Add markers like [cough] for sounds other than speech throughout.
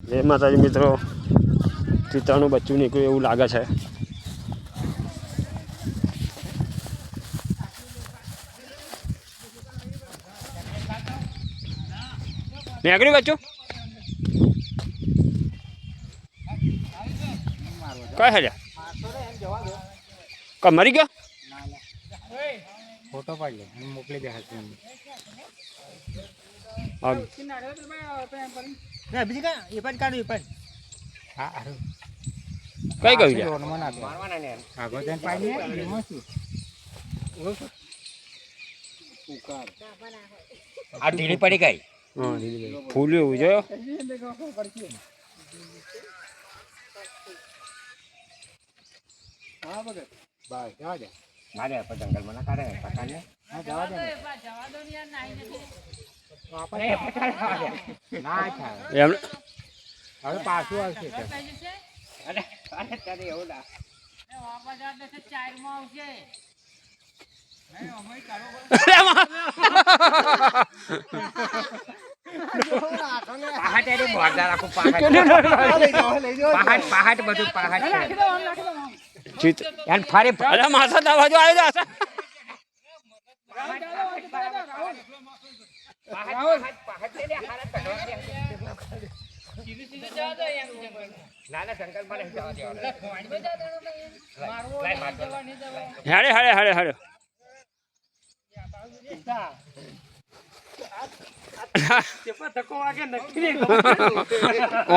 જય માતાજી મિત્રો. ચિત્રાનું બચ્ચું નીકળ્યું એવું લાગે છે. નીકળ્યું બચ્ચું? કઈ હજાર ક મરી ગયો? ફોટો પાડી મોકલી દે બીજી કા? એ પણ કાઢું એ પણ. હા હારું. કઈ કહ્યું છે? લોનમાં નાખો. આગળ જઈને પાડી લે, એમાં શું? આ ઢીલી પડી ગઈ. હા ફૂલ એવું જોયો? બસ જવા દે મારે જંગલમાં ના કાઢે પકાને હા જવા દે જવા દો યાર નાઈ એમ પહાડ [laughs] બધું એને ફરી માથા દા બાજુ આવી જા પહાડ હેડે હાડે હાડે હાડે.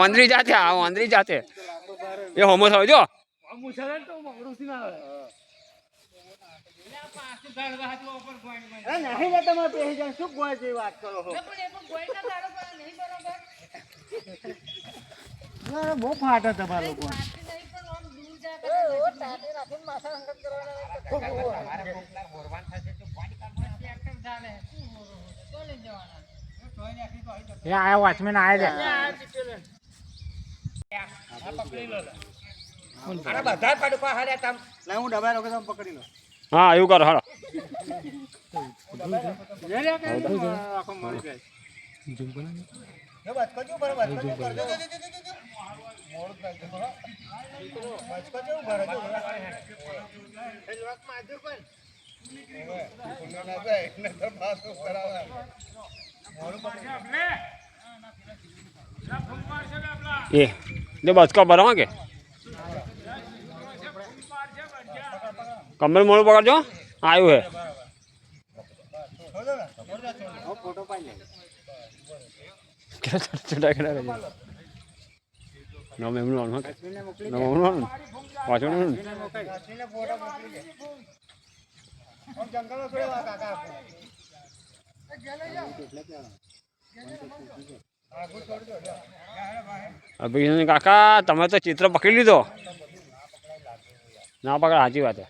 ઓંદરી જાતે આ ઓંદરી જાતે. એ હોમો થયો જો. ના, બહુ ફાટે તમારા લોકો. એ આયા વોચમેન આયા અરે બધા પડ પહાડ તમ. છે હું ડબા રોકે તમે પકડી લો. હા એવું કરો હાલો આખો મરી જાય એ બચકો જો ભરે બચકો જો ભરે જો જો જો જો જો મોડ કરજો બરો બચકો જો ભરે જો એ લોક માજો કોણ ઓવે પુના ના જાય ને તો પાછો કરાવે એ જો બચકો ભરવા કે કમર મોડું પકડજો. આવ્યું હે. કાકા તમે તો ચિત્ર પકડી લીધો. ના પકડ સાચી વાત છે.